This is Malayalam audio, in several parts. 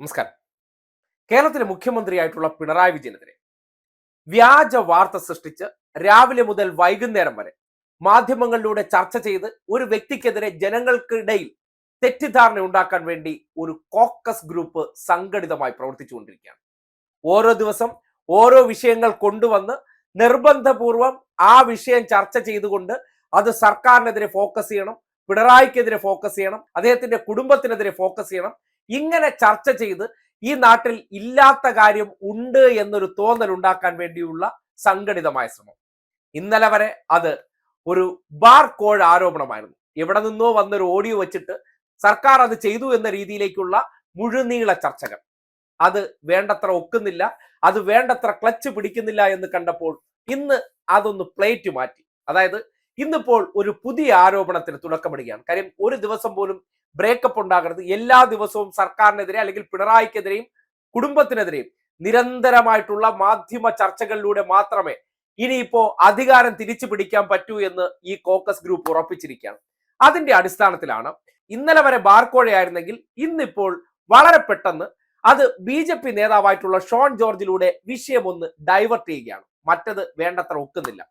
നമസ്കാരം. കേരളത്തിലെ മുഖ്യമന്ത്രിയായിട്ടുള്ള പിണറായി വിജയനെതിരെ വ്യാജ വാർത്ത സൃഷ്ടിച്ച് രാവിലെ മുതൽ വൈകുന്നേരം വരെ മാധ്യമങ്ങളിലൂടെ ചർച്ച ചെയ്ത് ഒരു വ്യക്തിക്കെതിരെ ജനങ്ങൾക്കിടയിൽ തെറ്റിദ്ധാരണ ഉണ്ടാക്കാൻ വേണ്ടി ഒരു കോക്കസ് ഗ്രൂപ്പ് സംഘടിതമായി പ്രവർത്തിച്ചുകൊണ്ടിരിക്കുകയാണ്. ഓരോ ദിവസം ഓരോ വിഷയങ്ങൾ കൊണ്ടുവന്ന് നിർബന്ധപൂർവം ആ വിഷയം ചർച്ച ചെയ്തുകൊണ്ട് അത് സർക്കാരിനെതിരെ ഫോക്കസ് ചെയ്യണം പിണറായിക്കെതിരെ ഫോക്കസ് ചെയ്യണം അദ്ദേഹത്തിന്റെ കുടുംബത്തിനെതിരെ ഫോക്കസ് ചെയ്യണം ഇങ്ങനെ ചർച്ച ചെയ്ത് ഈ നാട്ടിൽ ഇല്ലാത്ത കാര്യം ഉണ്ട് എന്നൊരു തോന്നൽ ഉണ്ടാക്കാൻ വേണ്ടിയുള്ള സംഘടിതമായ ശ്രമം. ഇന്നലെ വരെ അത് ഒരു ബാർ കോഴ ആരോപണമായിരുന്നു. എവിടെ നിന്നോ വന്നൊരു ഓഡിയോ വെച്ചിട്ട് സർക്കാർ അത് ചെയ്തു എന്ന രീതിയിലേക്കുള്ള മുഴുനീള ചർച്ചകൾ. അത് വേണ്ടത്ര ഒക്കുന്നില്ല അത് വേണ്ടത്ര ക്ലച്ച് പിടിക്കുന്നില്ല എന്ന് കണ്ടപ്പോൾ ഇന്ന് അതൊന്ന് പ്ലേറ്റ് മാറ്റി. അതായത് ഇന്നിപ്പോൾ ഒരു പുതിയ ആരോപണത്തിന് തുടക്കമിടുകയാണ്. കാര്യം ഒരു ദിവസം പോലും ബ്രേക്കപ്പ് ഉണ്ടാകരുത്. എല്ലാ ദിവസവും സർക്കാരിനെതിരെ അല്ലെങ്കിൽ പിണറായിക്കെതിരെയും കുടുംബത്തിനെതിരെയും നിരന്തരമായിട്ടുള്ള മാധ്യമ ചർച്ചകളിലൂടെ മാത്രമേ ഇനിയിപ്പോ അധികാരം തിരിച്ചു പിടിക്കാൻ പറ്റൂ എന്ന് ഈ കോക്കസ് ഗ്രൂപ്പ് ഉറപ്പിച്ചിരിക്കുകയാണ്. അതിന്റെ അടിസ്ഥാനത്തിലാണ് ഇന്നലെ വരെ ബാർക്കോഴയായിരുന്നെങ്കിൽ ഇന്നിപ്പോൾ വളരെ പെട്ടെന്ന് അത് ബി ജെ പി നേതാവായിട്ടുള്ള ഷോൺ ജോർജിലൂടെ വിഷയം ഒന്ന് ഡൈവേർട്ട് ചെയ്യുകയാണ്. മറ്റത് വേണ്ടത്ര ഒക്കുന്നില്ല.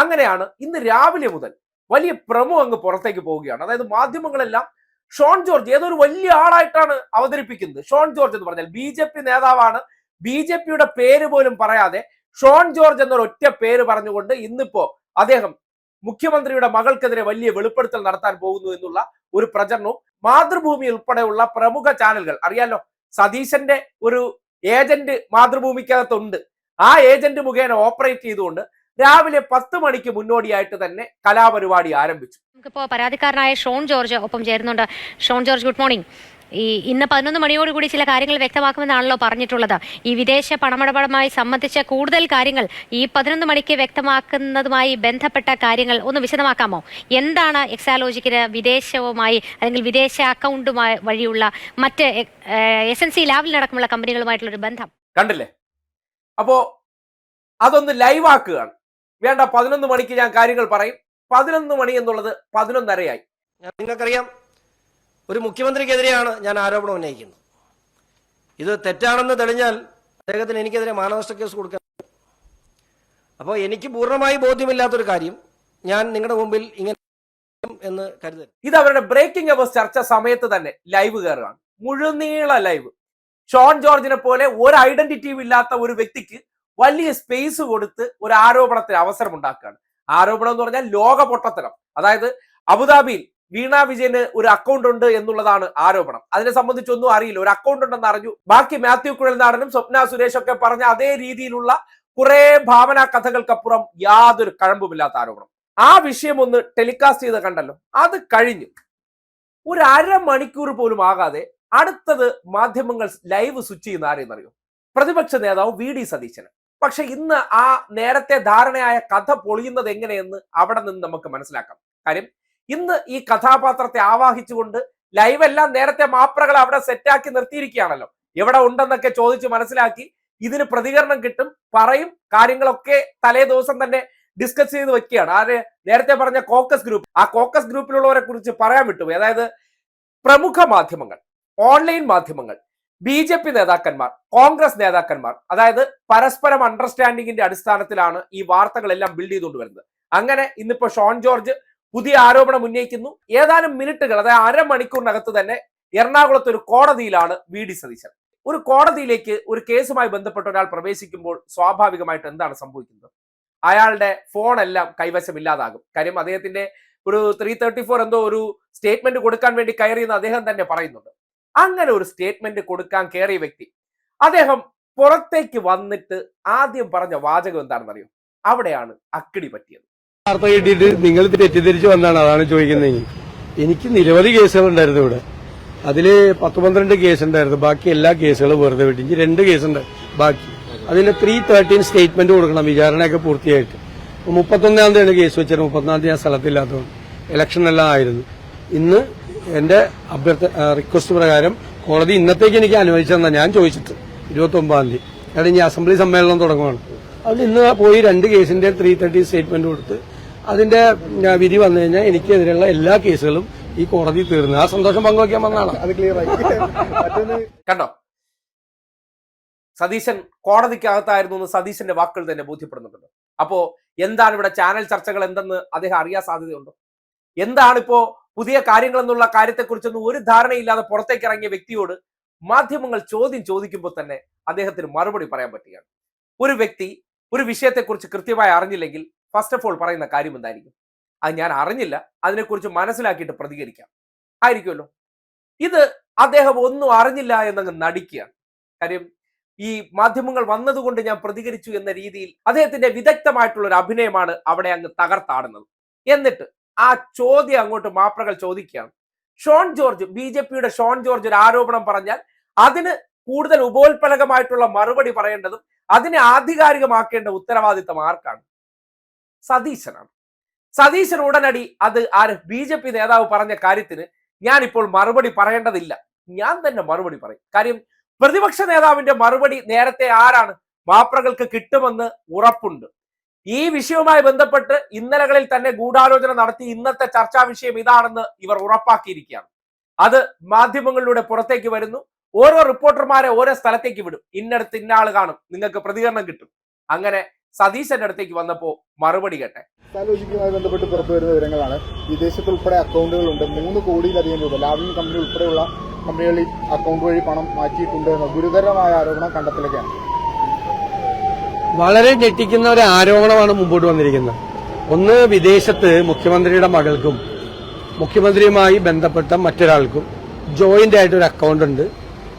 അങ്ങനെയാണ് ഇന്ന് രാവിലെ മുതൽ വലിയ പ്രമോ അങ്ങ് പുറത്തേക്ക് പോവുകയാണ്. അതായത് മാധ്യമങ്ങളെല്ലാം ഷോൺ ജോർജ് ഏതൊരു വലിയ ആളായിട്ടാണ് അവതരിപ്പിക്കുന്നത്. ഷോൺ ജോർജ് എന്ന് പറഞ്ഞാൽ ബി ജെ പി നേതാവാണ്. ബി ജെ പിയുടെ പേര് പോലും പറയാതെ ഷോൺ ജോർജ് എന്നൊരു ഒറ്റ പേര് പറഞ്ഞുകൊണ്ട് ഇന്നിപ്പോ അദ്ദേഹം മുഖ്യമന്ത്രിയുടെ മകൾക്കെതിരെ വലിയ വെളിപ്പെടുത്തൽ നടത്താൻ പോകുന്നു എന്നുള്ള ഒരു പ്രചരണവും മാതൃഭൂമി ഉൾപ്പെടെയുള്ള പ്രമുഖ ചാനലുകൾ അറിയാലോ? സതീശന്റെ ഒരു ഏജന്റ് മാതൃഭൂമിക്കകത്തുണ്ട്. ആ ഏജന്റ് മുഖേന ഓപ്പറേറ്റ് ചെയ്തുകൊണ്ട് രാവിലെ പത്ത് മണിക്ക് മുന്നോടിയായിട്ട് തന്നെ കലാപരിപാടി ആരംഭിച്ചു. നമുക്കിപ്പോ പരാതിക്കാരനായ ഷോൺ ജോർജ് ഒപ്പം ചേരുന്നുണ്ട്. Shone George good morning. ഈ ഇന്ന് പതിനൊന്ന് മണിയോടുകൂടി ചില കാര്യങ്ങൾ വ്യക്തമാക്കുമെന്നാണല്ലോ പറഞ്ഞിട്ടുള്ളത്. ഈ വിദേശ പണമിടപാടുമായി സംബന്ധിച്ച കൂടുതൽ കാര്യങ്ങൾ ഈ പതിനൊന്ന് മണിക്ക് വ്യക്തമാക്കുന്നതുമായി ബന്ധപ്പെട്ട കാര്യങ്ങൾ ഒന്ന് വിശദമാക്കാമോ? എന്താണ് എക്സാലോജിക്കിന് വിദേശവുമായി അല്ലെങ്കിൽ വിദേശ അക്കൗണ്ടുമായി വഴിയുള്ള മറ്റ് എസ് എൻ സി ലാബിലടക്കമുള്ള കമ്പനികളുമായിട്ടുള്ള ഒരു ബന്ധം? കണ്ടില്ലേ? അപ്പോ അതൊന്ന് ലൈവ് ആക്കുകയാണ് വേണ്ട പതിനൊന്ന് മണിക്ക് ഞാൻ കാര്യങ്ങൾ പറയും. പതിനൊന്ന് മണി എന്നുള്ളത് പതിനൊന്നരയായി. നിങ്ങൾക്കറിയാം ഒരു മുഖ്യമന്ത്രിക്കെതിരെയാണ് ഞാൻ ആരോപണം ഉന്നയിക്കുന്നത്. ഇത് തെറ്റാണെന്ന് തെളിഞ്ഞാൽ അദ്ദേഹത്തിന് എനിക്കെതിരെ മാനനഷ്ട കേസ് കൊടുക്കാൻ അപ്പോൾ എനിക്ക് പൂർണമായി ബോധ്യമില്ലാത്തൊരു കാര്യം ഞാൻ നിങ്ങളുടെ മുമ്പിൽ ഇങ്ങനെ എന്ന് കരുതരുത്. ഇത് അവരുടെ ബ്രേക്കിംഗ് അവേഴ്സ് ചർച്ച സമയത്ത് തന്നെ ലൈവ് കയറുകയാണ്. മുഴുനീള ലൈവ് ഷോൺ ജോർജിനെ പോലെ ഒരു ഐഡന്റിറ്റിയും ഇല്ലാത്ത ഒരു വ്യക്തിക്ക് വലിയ സ്പേസ് കൊടുത്ത് ഒരു ആരോപണത്തിന് അവസരം ഉണ്ടാക്കുകയാണ്. ആരോപണം എന്ന് പറഞ്ഞാൽ ലോക പൊട്ടത്തരം. അതായത് അബുദാബിയിൽ വീണ വിജയന് ഒരു അക്കൗണ്ട് ഉണ്ട് എന്നുള്ളതാണ് ആരോപണം. അതിനെ സംബന്ധിച്ചൊന്നും അറിയില്ല. ഒരു അക്കൗണ്ട് ഉണ്ടെന്ന് അറിഞ്ഞു. ബാക്കി മാത്യു കുഴൽനാടനും സ്വപ്ന സുരേഷ് ഒക്കെ പറഞ്ഞ അതേ രീതിയിലുള്ള കുറെ ഭാവനാ കഥകൾക്കപ്പുറം യാതൊരു കഴമ്പുമില്ലാത്ത ആരോപണം. ആ വിഷയം ഒന്ന് ടെലികാസ്റ്റ് ചെയ്ത് കണ്ടല്ലോ. അത് കഴിഞ്ഞു ഒരു അരമണിക്കൂർ പോലും ആകാതെ അടുത്തത് മാധ്യമങ്ങൾ ലൈവ് സ്വിച്ച് ചെയ്യുന്ന ആരെയെന്നറിയോ പ്രതിപക്ഷ നേതാവ് വി ഡി സതീശന്. പക്ഷെ ഇന്ന് ആ നേരത്തെ ധാരണയായ കഥ പൊളിയുന്നത് എങ്ങനെയെന്ന് അവിടെ നിന്ന് നമുക്ക് മനസ്സിലാക്കാം. കാര്യം ഇന്ന് ഈ കഥാപാത്രത്തെ ആവാഹിച്ചുകൊണ്ട് ലൈവ് എല്ലാം നേരത്തെ മാപ്രകൾ അവിടെ സെറ്റാക്കി നിർത്തിയിരിക്കുകയാണല്ലോ. എവിടെ ഉണ്ടെന്നൊക്കെ ചോദിച്ച് മനസ്സിലാക്കി ഇതിന് പ്രതികരണം കിട്ടും പറയും കാര്യങ്ങളൊക്കെ തലേ ദിവസം തന്നെ ഡിസ്കസ് ചെയ്ത് വെക്കുകയാണ്. ആര് നേരത്തെ പറഞ്ഞ കോക്കസ് ഗ്രൂപ്പ് ആ കോക്കസ് ഗ്രൂപ്പിലുള്ളവരെ കുറിച്ച് പറയാൻ വിട്ടു അതായത് പ്രമുഖ മാധ്യമങ്ങൾ ഓൺലൈൻ മാധ്യമങ്ങൾ. ബി ജെ പി നേതാക്കന്മാർ കോൺഗ്രസ് നേതാക്കന്മാർ അതായത് പരസ്പരം അണ്ടർസ്റ്റാൻഡിങ്ങിന്റെ അടിസ്ഥാനത്തിലാണ് ഈ വാർത്തകളെല്ലാം ബിൽഡ് ചെയ്തുകൊണ്ട് വരുന്നത്. അങ്ങനെ ഇന്നിപ്പോ ഷോൺ ജോർജ് പുതിയ ആരോപണം ഉന്നയിക്കുന്നു. ഏതാനും മിനിറ്റുകൾ അതായത് അരമണിക്കൂറിനകത്ത് തന്നെ എറണാകുളത്ത് ഒരു കോടതിയിലാണ് വി ഡി സതീശൻ. ഒരു കോടതിയിലേക്ക് ഒരു കേസുമായി ബന്ധപ്പെട്ട ഒരാൾ പ്രവേശിക്കുമ്പോൾ സ്വാഭാവികമായിട്ട് എന്താണ് സംഭവിക്കുന്നത്? അയാളുടെ ഫോൺ എല്ലാം കൈവശമില്ലാതാകും. കാര്യം അദ്ദേഹത്തിന്റെ ഒരു ത്രീ തേർട്ടി ഫോർ എന്തോ ഒരു സ്റ്റേറ്റ്മെന്റ് കൊടുക്കാൻ വേണ്ടി കയറിയെന്ന് അദ്ദേഹം തന്നെ പറയുന്നുണ്ട്. അങ്ങനെ ഒരു സ്റ്റേറ്റ്മെന്റ് കൊടുക്കാൻ കയറിയ വ്യക്തി. അദ്ദേഹം പുറത്തേക്ക് വന്നിട്ട് ആദ്യം പറഞ്ഞ വാചകം എന്താണെന്നറിയോ? അവിടെയാണ് അക്കിടി പറ്റിയത്. വാർത്ത കിട്ടിയിട്ട് നിങ്ങൾ തെറ്റിദ്ധരിച്ചു വന്നാണ് അതാണ് ചോദിക്കുന്നത്. എനിക്ക് നിരവധി കേസുകൾ ഉണ്ടായിരുന്നു ഇവിടെ. അതിൽ പത്ത് പന്ത്രണ്ട് കേസ് ഉണ്ടായിരുന്നു. ബാക്കി എല്ലാ കേസുകളും വെറുതെ വിട്ടു. എനിക്ക് രണ്ട് കേസുണ്ട് ബാക്കി. അതിന് ത്രീ തേർട്ടീൻ സ്റ്റേറ്റ്മെന്റ് കൊടുക്കണം വിചാരണയൊക്കെ പൂർത്തിയായിട്ട്. മുപ്പത്തൊന്നാം തീയതിയാണ് കേസ് വെച്ചത്. മുപ്പത്തൊന്നാം തീയതി ഞാൻ സ്ഥലത്തില്ലാത്തതുകൊണ്ട്. ഇലക്ഷൻ എല്ലാം ആയിരുന്നു. ഇന്ന് എന്റെ അഭ്യർത്ഥ റിക്വസ്റ്റ് പ്രകാരം കോടതി ഇന്നത്തേക്ക് എനിക്ക് അനുവദിച്ചതെന്നാണ് ഞാൻ ചോദിച്ചിട്ട് ഇരുപത്തി ഒമ്പതാം തീയതി. കാരണം ഇനി അസംബ്ലി സമ്മേളനം തുടങ്ങുകയാണ് അതിൽ ഇന്ന് പോയി രണ്ട് കേസിന്റെ ത്രീ തേർട്ടി സ്റ്റേറ്റ്മെന്റ് കൊടുത്ത് അതിന്റെ വിധി വന്നു കഴിഞ്ഞാൽ എനിക്കെതിരെയുള്ള എല്ലാ കേസുകളും ഈ കോടതി തീർന്നു. ആ സന്തോഷം പങ്കുവയ്ക്കാൻ വന്നാണ് അത് ക്ലിയർ ആയി. കണ്ടോ? സതീശൻ കോടതിക്കകത്തായിരുന്നു എന്ന് സതീശന്റെ വാക്കുകൾ തന്നെ ബോധ്യപ്പെടുന്നുണ്ടല്ലോ അപ്പോ എന്താണ് ഇവിടെ ചാനൽ ചർച്ചകൾ എന്തെന്ന് അദ്ദേഹം അറിയാൻ സാധ്യതയുണ്ടോ? എന്താണ് ഇപ്പോ പുതിയ കാര്യങ്ങൾ എന്നുള്ള കാര്യത്തെക്കുറിച്ചൊന്നും ഒരു ധാരണയില്ലാതെ പുറത്തേക്ക് ഇറങ്ങിയ വ്യക്തിയോട് മാധ്യമങ്ങൾ ചോദ്യം ചോദിക്കുമ്പോൾ തന്നെ അദ്ദേഹത്തിന് മറുപടി പറയാൻ പറ്റുകയാണ്. ഒരു വ്യക്തി ഒരു വിഷയത്തെക്കുറിച്ച് കൃത്യമായി അറിഞ്ഞില്ലെങ്കിൽ ഫസ്റ്റ് ഓഫ് ഓൾ പറയുന്ന കാര്യം എന്തായിരിക്കും? അത് ഞാൻ അറിഞ്ഞില്ല അതിനെക്കുറിച്ച് മനസ്സിലാക്കിയിട്ട് പ്രതികരിക്കാം. ആയിരിക്കുമല്ലോ. ഇത് അദ്ദേഹം ഒന്നും അറിഞ്ഞില്ല എന്നങ്ങ് നടിക്കുകയാണ്. കാര്യം ഈ മാധ്യമങ്ങൾ വന്നതുകൊണ്ട് ഞാൻ പ്രതികരിച്ചു എന്ന രീതിയിൽ അദ്ദേഹത്തിന്റെ വിദഗ്ധമായിട്ടുള്ള ഒരു അഭിനയമാണ് അവിടെ അങ്ങ് തകർത്താടുന്നത്. എന്നിട്ട് ആ ചോദ്യം അങ്ങോട്ട് മാപ്രകൾ ചോദിക്കുകയാണ്. ഷോൺ ജോർജ് ബി ജെ പിയുടെ ഷോൺ ജോർജ് ഒരു ആരോപണം പറഞ്ഞാൽ അതിന് കൂടുതൽ ഉപോത്പലകമായിട്ടുള്ള മറുപടി പറയേണ്ടതും അതിനെ ആധികാരികമാക്കേണ്ട ഉത്തരവാദിത്തം ആർക്കാണ്? സതീശനാണ്. സതീശൻ ഉടനടി അത് ആര് ബി ജെ പി നേതാവ് പറഞ്ഞ കാര്യത്തിന് ഞാൻ ഇപ്പോൾ മറുപടി പറയേണ്ടതില്ല. ഞാൻ തന്നെ മറുപടി പറയും. കാര്യം പ്രതിപക്ഷ നേതാവിന്റെ മറുപടി നേരത്തെ ആരാണ് മാപ്രകൾക്ക് കിട്ടുമെന്ന് ഉറപ്പുണ്ട്. ഈ വിഷയവുമായി ബന്ധപ്പെട്ട് ഇന്നലകളിൽ തന്നെ ഗൂഢാലോചന നടത്തി ഇന്നത്തെ ചർച്ചാ വിഷയം ഇതാണെന്ന് ഇവർ ഉറപ്പാക്കിയിരിക്കുകയാണ്. അത് മാധ്യമങ്ങളിലൂടെ പുറത്തേക്ക് വരുന്നു. ഓരോ റിപ്പോർട്ടർമാരെ ഓരോ സ്ഥലത്തേക്ക് വിടും. ഇന്നടത്ത് ഇന്ന കാണും. നിങ്ങൾക്ക് പ്രതികരണം കിട്ടും. അങ്ങനെ സതീശന്റെ അടുത്തേക്ക് വന്നപ്പോ മറുപടി കേട്ടെ. ലോജിക്കുമായി ബന്ധപ്പെട്ട് പുറത്തു വരുന്ന വിവരങ്ങളാണ്. വിദേശത്ത് ഉൾപ്പെടെ അക്കൗണ്ടുകളുണ്ട്. മൂന്ന് കോടിയിലധികം രൂപ. ലാവ്ലിൻ കമ്പനി ഉൾപ്പെടെയുള്ള കമ്പനികളിൽ അക്കൗണ്ട് വഴി പണം മാറ്റിയിട്ടുണ്ട് എന്ന ഗുരുതരമായ ആരോപണം കണ്ടെത്തലൊക്കെയാണ്. വളരെ ഞെട്ടിക്കുന്ന ഒരു ആരോപണമാണ് മുമ്പോട്ട് വന്നിരിക്കുന്നത്. ഒന്ന് വിദേശത്ത് മുഖ്യമന്ത്രിയുടെ മകൾക്കും മുഖ്യമന്ത്രിയുമായി ബന്ധപ്പെട്ട മറ്റൊരാൾക്കും ജോയിന്റ് ആയിട്ട് ഒരു അക്കൗണ്ട് ഉണ്ട്.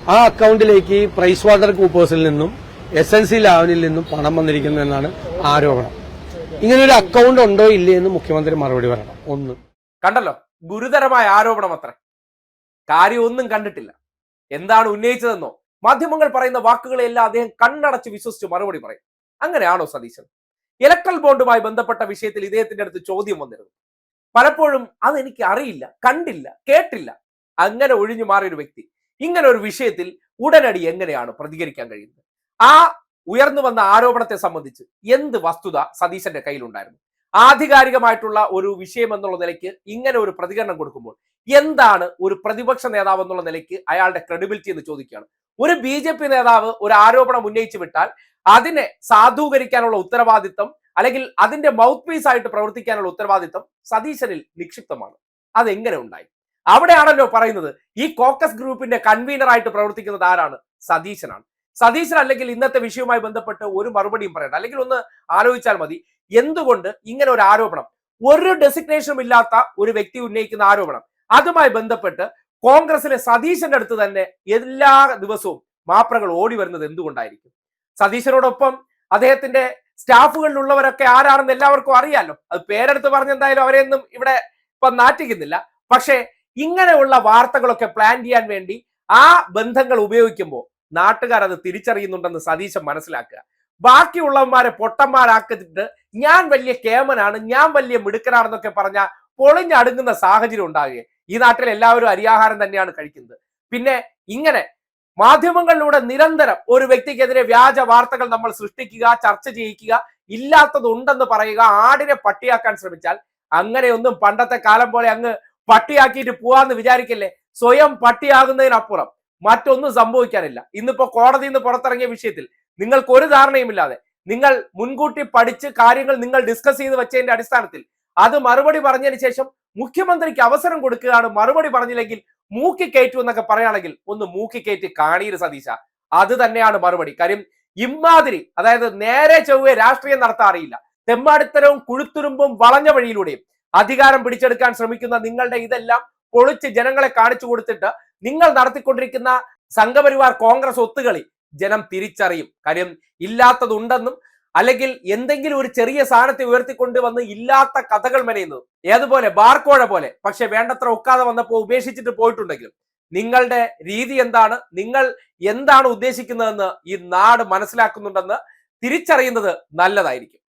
ആ അക്കൗണ്ടിലേക്ക് പ്രൈസ് വാട്ടർ കൂപ്പേഴ്സിൽ നിന്നും എസ് എൻ സി ലാവനിൽ നിന്നും പണം വന്നിരിക്കുന്നു എന്നാണ് ആരോപണം. ഇങ്ങനെ ഒരു അക്കൗണ്ട് ഉണ്ടോ ഇല്ലേ എന്ന് മുഖ്യമന്ത്രി മറുപടി പറയണം. ഒന്ന്. കണ്ടല്ലോ? ഗുരുതരമായ ആരോപണം അത്ര. കാര്യം ഒന്നും കണ്ടിട്ടില്ല. എന്താണ് ഉന്നയിച്ചതെന്നോ? മാധ്യമങ്ങൾ പറയുന്ന വാക്കുകളെല്ലാം അദ്ദേഹം കണ്ണടച്ച് വിശ്വസിച്ച് മറുപടി പറയും. അങ്ങനെയാണോ സതീശൻ? ഇലക്ട്രൽ ബോണ്ടുമായി ബന്ധപ്പെട്ട വിഷയത്തിൽ ഇദ്ദേഹത്തിന്റെ അടുത്ത് ചോദ്യം വന്നിരുന്നു. പലപ്പോഴും അതെനിക്ക് അറിയില്ല കണ്ടില്ല കേട്ടില്ല. അങ്ങനെ ഒഴിഞ്ഞു മാറിയൊരു വ്യക്തി. ഇങ്ങനെ ഒരു വിഷയത്തിൽ ഉടനടി എങ്ങനെയാണ് പ്രതികരിക്കാൻ കഴിയുന്നത്? ആ ഉയർന്നു വന്ന ആരോപണത്തെ സംബന്ധിച്ച് എന്ത് വസ്തുത സതീശന്റെ കയ്യിലുണ്ടായിരുന്നു? ആധികാരികമായിട്ടുള്ള ഒരു വിഷയം എന്നുള്ള നിലയ്ക്ക് ഇങ്ങനെ ഒരു പ്രതികരണം കൊടുക്കുമ്പോൾ എന്താണ് ഒരു പ്രതിപക്ഷ നേതാവ് എന്നുള്ള നിലയ്ക്ക് അയാളുടെ ക്രെഡിബിലിറ്റി എന്ന് ചോദിക്കുകയാണ്. ഒരു ബി ജെ പി നേതാവ് ഒരു ആരോപണം ഉന്നയിച്ചു വിട്ടാൽ അതിനെ സാധൂകരിക്കാനുള്ള ഉത്തരവാദിത്തം അല്ലെങ്കിൽ അതിന്റെ മൗത്ത് പീസ് ആയിട്ട് പ്രവർത്തിക്കാനുള്ള ഉത്തരവാദിത്തം സതീശനിൽ നിക്ഷിപ്തമാണ്. അതെങ്ങനെ ഉണ്ടായി? അവിടെയാണല്ലോ പറയുന്നത് ഈ കോക്കസ് ഗ്രൂപ്പിന്റെ കൺവീനർ ആയിട്ട് പ്രവർത്തിക്കുന്നത് ആരാണ്? സതീശനാണ്. സതീശൻ അല്ലെങ്കിൽ ഇന്നത്തെ വിഷയവുമായി ബന്ധപ്പെട്ട് ഒരു മറുപടിയും പറയണ്ട. അല്ലെങ്കിൽ ഒന്ന് ആലോചിച്ചാൽ മതി എന്തുകൊണ്ട് ഇങ്ങനെ ഒരു ആരോപണം? ഒരു ഡെസിഗ്നേഷനും ഇല്ലാത്ത ഒരു വ്യക്തി ഉന്നയിക്കുന്ന ആരോപണം. അതുമായി ബന്ധപ്പെട്ട് കോൺഗ്രസിലെ സതീശന്റെ അടുത്ത് തന്നെ എല്ലാ ദിവസവും മാപ്രകൾ ഓടി വരുന്നത് എന്തുകൊണ്ടായിരിക്കും? സതീശനോടൊപ്പം അദ്ദേഹത്തിന്റെ സ്റ്റാഫുകളിലുള്ളവരൊക്കെ ആരാണെന്ന് എല്ലാവർക്കും അറിയാലോ. അത് പേരെടുത്ത് പറഞ്ഞെന്തായാലും അവരെയൊന്നും ഇവിടെ ഇപ്പൊ നാറ്റിക്കുന്നില്ല. പക്ഷേ ഇങ്ങനെയുള്ള വാർത്തകളൊക്കെ പ്ലാൻ ചെയ്യാൻ വേണ്ടി ആ ബന്ധങ്ങൾ ഉപയോഗിക്കുമ്പോൾ നാട്ടുകാർ അത് തിരിച്ചറിയുന്നുണ്ടെന്ന് സതീശൻ മനസ്സിലാക്കുക. ബാക്കിയുള്ളവന്മാരെ പൊട്ടന്മാരാക്കിയിട്ട് ഞാൻ വലിയ കേമനാണ് ഞാൻ വലിയ മിടുക്കനാണെന്നൊക്കെ പറഞ്ഞ പൊളിഞ്ഞടുങ്ങുന്ന സാഹചര്യം ഉണ്ടാകുക ഈ നാട്ടിൽ എല്ലാവരും അരിയാഹാരം തന്നെയാണ് കഴിക്കുന്നത്. പിന്നെ ഇങ്ങനെ മാധ്യമങ്ങളിലൂടെ നിരന്തരം ഒരു വ്യക്തിക്കെതിരെ വ്യാജ വാർത്തകൾ നമ്മൾ സൃഷ്ടിക്കുക ചർച്ച ചെയ്യിക്കുക ഇല്ലാത്തതുണ്ടെന്ന് പറയുക ആടിനെ പട്ടിയാക്കാൻ ശ്രമിച്ചാൽ അങ്ങനെയൊന്നും പണ്ടത്തെ കാലം പോലെ അങ്ങ് പട്ടിയാക്കിയിട്ട് പോവാന്ന് വിചാരിക്കല്ലേ? സ്വയം പട്ടിയാകുന്നതിനപ്പുറം മറ്റൊന്നും സംഭവിക്കാനില്ല. ഇന്നിപ്പോ കോടതിയിൽ നിന്ന് പുറത്തിറങ്ങിയ വിഷയത്തിൽ നിങ്ങൾക്ക് ഒരു ധാരണയുമില്ലാതെ നിങ്ങൾ മുൻകൂട്ടി പഠിച്ച് കാര്യങ്ങൾ നിങ്ങൾ ഡിസ്കസ് ചെയ്ത് വെച്ചതിന്റെ അടിസ്ഥാനത്തിൽ അത് മറുപടി പറഞ്ഞതിന് ശേഷം മുഖ്യമന്ത്രിക്ക് അവസരം കൊടുക്കുകയാണ് മറുപടി പറഞ്ഞില്ലെങ്കിൽ മൂക്കി കയറ്റു എന്നൊക്കെ പറയുകയാണെങ്കിൽ ഒന്ന് മൂക്കി കയറ്റി കാണീര് സതീശ. അത് തന്നെയാണ് മറുപടി. കാര്യം ഇമ്മാതിരി അതായത് നേരെ ചൊവ്വേ രാഷ്ട്രീയം നടത്താൻ അറിയില്ല. തെമ്മാടിത്തരവും കുഴുത്തുരുമ്പും വളഞ്ഞ വഴിയിലൂടെയും അധികാരം പിടിച്ചെടുക്കാൻ ശ്രമിക്കുന്ന നിങ്ങളുടെ ഇതെല്ലാം പൊളിച്ച് ജനങ്ങളെ കാണിച്ചു കൊടുത്തിട്ട് നിങ്ങൾ നടത്തിക്കൊണ്ടിരിക്കുന്ന സംഘപരിവാർ കോൺഗ്രസ് ഒത്തുകളി ജനം തിരിച്ചറിയും. കാര്യം ഇല്ലാത്തതുണ്ടെന്നും അല്ലെങ്കിൽ എന്തെങ്കിലും ഒരു ചെറിയ സാധനത്തെ ഉയർത്തിക്കൊണ്ട് വന്ന് ഇല്ലാത്ത കഥകൾ മെനയുന്നത് ഏതുപോലെ? ബാർക്കോഴ പോലെ. പക്ഷെ വേണ്ടത്ര ഒക്കാതെ വന്നപ്പോൾ ഉപേക്ഷിച്ചിട്ട് പോയിട്ടുണ്ടെങ്കിലും നിങ്ങളുടെ രീതി എന്താണ്? നിങ്ങൾ എന്താണ് ഉദ്ദേശിക്കുന്നതെന്ന് ഈ നാട് മനസ്സിലാക്കുന്നുണ്ടെന്ന് തിരിച്ചറിയുന്നത് നല്ലതായിരിക്കും.